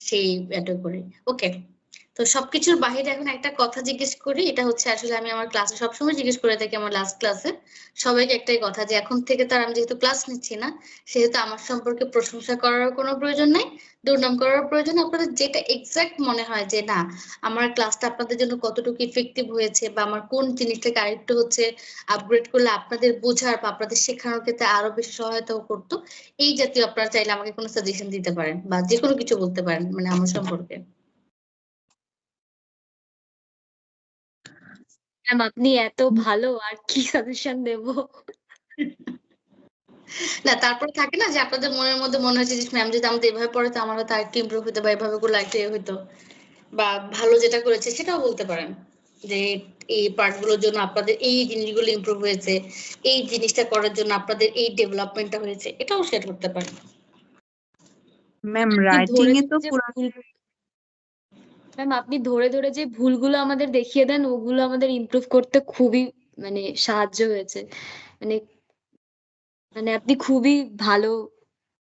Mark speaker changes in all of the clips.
Speaker 1: সেই এটা করে। ওকে তো সবকিছুর বাইরে এখন একটা কথা জিজ্ঞেস করি এটা হচ্ছে আসলে আমি আমার ক্লাসে সবসময় জিজ্ঞেস করে থাকি আমার লাস্ট ক্লাসে সবাইকে একটাই কথা যে এখন থেকে তার আমি যেহেতু ক্লাস নিচ্ছি না সেহেতু আমার সম্পর্কে প্রশংসা করার কোনো প্রয়োজন নেই দুর্নাম করার প্রয়োজন আপনাদের যেটা এক্সাক্ট মনে হয় যে না আমার ক্লাসটা আপনাদের জন্য কতটুকু ইফেক্টিভ হয়েছে বা আমার কোন জিনিসটাকে আরেকটু হচ্ছে আপগ্রেড করলে আপনাদের বোঝার বা আপনাদের শেখানোর ক্ষেত্রে আরও বেশি সহায়তা করতো এই জাতীয় আপনারা চাইলে আমাকে কোনো সাজেশন দিতে পারেন বা যে কোনো কিছু বলতে পারেন মানে আমার সম্পর্কে।
Speaker 2: ম্যাম আপনি এত ভালো আর কি সাজেশন দেব?
Speaker 1: না তারপর থাকে না যে আপনাদের মনের মধ্যে মনে হচ্ছে যে ম্যাম যদি আমাদের এভাবে পড়ে তো আমার হয়তো আরেকটু ইমপ্রুভ হতো বা এভাবে করলে আরেকটু এ হতো বা ভালো যেটা করেছে সেটাও বলতে পারেন যে এই পার্টগুলোর জন্য আপনাদের এই জিনিসগুলো ইমপ্রুভ হয়েছে এই জিনিসটা করার জন্য আপনাদের এই ডেভেলপমেন্টটা হয়েছে এটাও শেয়ার করতে পারেন।
Speaker 3: ম্যাম রাইটিং এ তো পুরো
Speaker 2: ম্যাম আপনি ধরে ধরে যে ভুলগুলো আমাদের দেখিয়ে দেন ওগুলো আমাদের ইমপ্রুভ করতে খুবই মানে সাহায্য হয়েছে। মানে মানে আপনি খুবই ভালো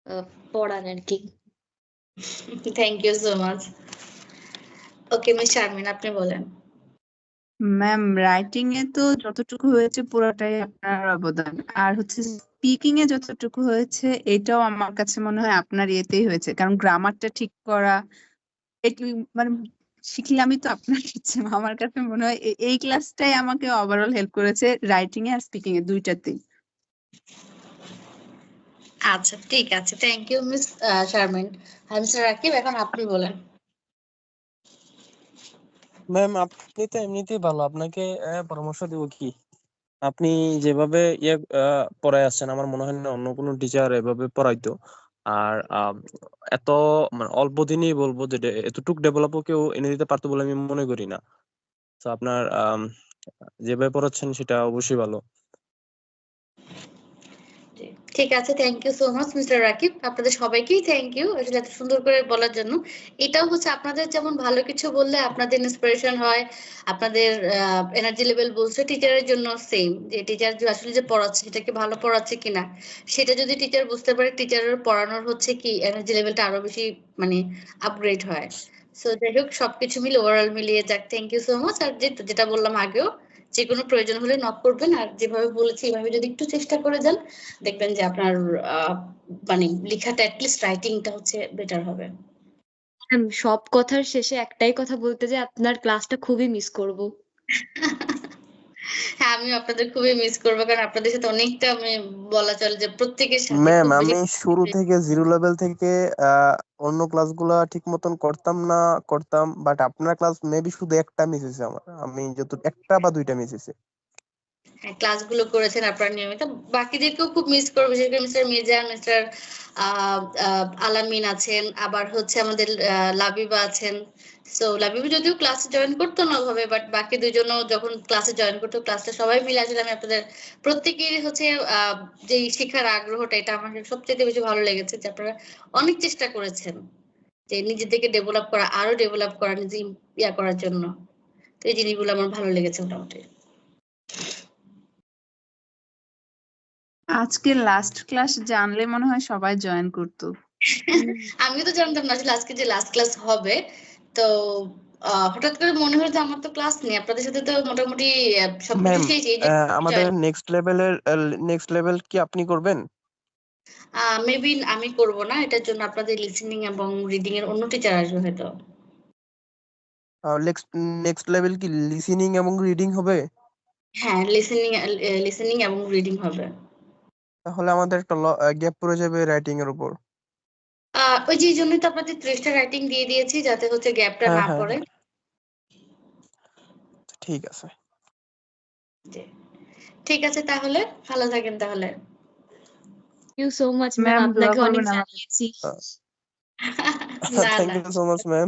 Speaker 2: আহ, পড়ান আর কি
Speaker 1: thank you so much okay miss Sharmin আপনি বলেন।
Speaker 3: ম্যাম রাইটিং এ তো যতটুকু হয়েছে পুরোটাই আপনার অবদান। আর হচ্ছে স্পিকিং এ যতটুকু হয়েছে এটাও আমার কাছে মনে হয় আপনার ইয়েতেই হয়েছে। কারণ গ্রামারটা ঠিক করা এটি মানে শিখলামই তো আপনার কাছে। আমার কাছে মনে হয় এই ক্লাসটাই আমাকে ওভারঅল হেল্প করেছে রাইটিং এ আর স্পিকিং এ দুইটাতেই।
Speaker 1: আচ্ছা ঠিক আছে। থ্যাংক ইউ মিস শারমিন আমি স্যার রাকিব এখন আপনি বলেন।
Speaker 4: ম্যাম আপনি তো এমনিতেই ভালো। আপনাকে আহ, পরামর্শ দিব কি? আপনি যেভাবে ইয়ে আহ, পড়ায় আসছেন আমার মনে হয় না অন্য কোনো টিচার এভাবে পড়াইতো। আর আম, এত মানে অল্প দিনেই বলব যে ডে- এতটুক ডেভেলপও কেউ এনে দিতে পারতো বলে আমি মনে করি না। তো আপনার আম, যেভাবে পড়াচ্ছেন সেটা অবশ্যই ভালো।
Speaker 1: ঠিক আছে thank you so much mister Rakib আপনাদের সবাইকেই থ্যাংক ইউ আসলে এত সুন্দর করে বলার জন্য। এটাও হচ্ছে আপনাদের যেমন ভালো কিছু বললে আপনাদের ইন্সপিরেশন হয়, আপনাদের এনার্জি লেভেল বলছে টিচারের জন্য সেম যে টিচার আসলে যে পড়াচ্ছে সেটাকে ভালো পড়াচ্ছে কিনা সেটা যদি টিচার বুঝতে পারে টিচারের পড়ানোর হচ্ছে কি এনার্জি লেভেলটা আরও বেশি মানে আপগ্রেড হয়। সো যাই হোক, সবকিছু মিলে ওভারঅল মিলিয়ে যাক থ্যাংক ইউ সো মাচ আর যেটা বললাম আগেও যে কোনো প্রয়োজন হলে নক করবেন আর যেভাবে বলেছি এভাবে যদি একটু চেষ্টা করে যান দেখবেন যে আপনার মানে লেখাটা অ্যাটলিস্ট রাইটিংটা হচ্ছে বেটার হবে।
Speaker 2: সব কথার শেষে একটাই কথা বলতে যে আপনার ক্লাসটা খুবই মিস করব।
Speaker 1: হ্যাঁ আমি আপনাদের খুবই মিস করব কারণ আপনাদের সাথে অনেকটা আমি বলা চলে যে প্রত্যেকের সাথে
Speaker 4: ম্যাম আমি শুরু থেকে জিরো লেভেল থেকে আহ, অন্য ক্লাসগুলা ঠিক মতন করতাম না করতাম বাট আপনার ক্লাস মেবি শুধু একটা মিস হয়েছে আমার আমি যত একটা বা দুইটা মিস হয়েছে।
Speaker 1: হ্যাঁ ক্লাসগুলো করেছেন আপনারা নিয়মিত। বাকিদেরকেও খুব মিস করব, বিশেষ করে মিস্টার মির্জা মিস্টার আলামিন আছেন, আবার হচ্ছে আমাদের লাবিবা আছেন। সো লাবিবা যদিও ক্লাসে জয়েন করতো না ওভাবে বাট বাকি দুজনও যখন ক্লাসে জয়েন করতো ক্লাসটা সবাই মিলে আসলে আমি আপনাদের প্রত্যেকেরই হচ্ছে যে শেখার আগ্রহটা, এটা আমার সবচেয়ে বেশি ভালো লেগেছে যে আপনারা অনেক চেষ্টা করেছেন যে নিজেদেরকে ডেভেলপ করা, আরও ডেভেলপ করা, নিজে ইয়া করার জন্য। তো এই জিনিসগুলো আমার ভালো লেগেছে মোটামুটি।
Speaker 3: আজকে লাস্ট ক্লাস জানলে মনে হয় সবাই জয়েন করতো।
Speaker 1: আমি তো জানতাম না আসলে আজকে যে লাস্ট ক্লাস হবে। তো হঠাৎ করে মনে হলো যে আমার তো ক্লাস নেই। আপনাদের সাথে তো মোটামুটি সবকিছু শেষ এই যে
Speaker 4: আমাদের নেক্সট লেভেলের নেক্সট লেভেল কি আপনি করবেন?
Speaker 1: মেবি আমি করব না। এটার জন্য আপনাদের লিসেনিং এবং রিডিং এর অন্য টিচার আসবে হয়তো।
Speaker 4: নেক্সট নেক্সট লেভেল কি লিসেনিং এবং রিডিং হবে?
Speaker 1: হ্যাঁ লিসেনিং লিসেনিং এবং রিডিং হবে।
Speaker 4: তাহলে আমাদের একটা গ্যাপ পড়ে যাবে রাইটিং এর উপর।
Speaker 1: ওই যে এই জন্যই তো আপনাদের ত্রিশটা রাইটিং দিয়ে দিয়েছি যাতে হচ্ছে গ্যাপটা
Speaker 4: হ্যাঁ,
Speaker 1: না
Speaker 4: হ্যাঁ,
Speaker 1: পড়ে।
Speaker 4: ঠিক আছে।
Speaker 1: ঠিক আছে তাহলে ভালো থাকেন তাহলে।
Speaker 2: ইউ সো মাচ ম্যাম আপনাকে অনেক জানিয়েছি।
Speaker 1: না
Speaker 4: থ্যাংক
Speaker 1: না।
Speaker 4: ইউ সো মাচ ম্যাম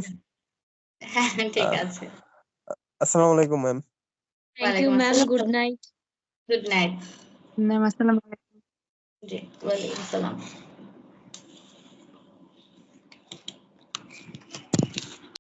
Speaker 1: হ্যাঁ ঠিক আছে।
Speaker 4: আসসালামু আলাইকুম ma'am
Speaker 2: thank you ma'am good night
Speaker 1: good night
Speaker 3: ma'am আসসালামু আলাইকুম।
Speaker 1: जी वालेकुम सलाम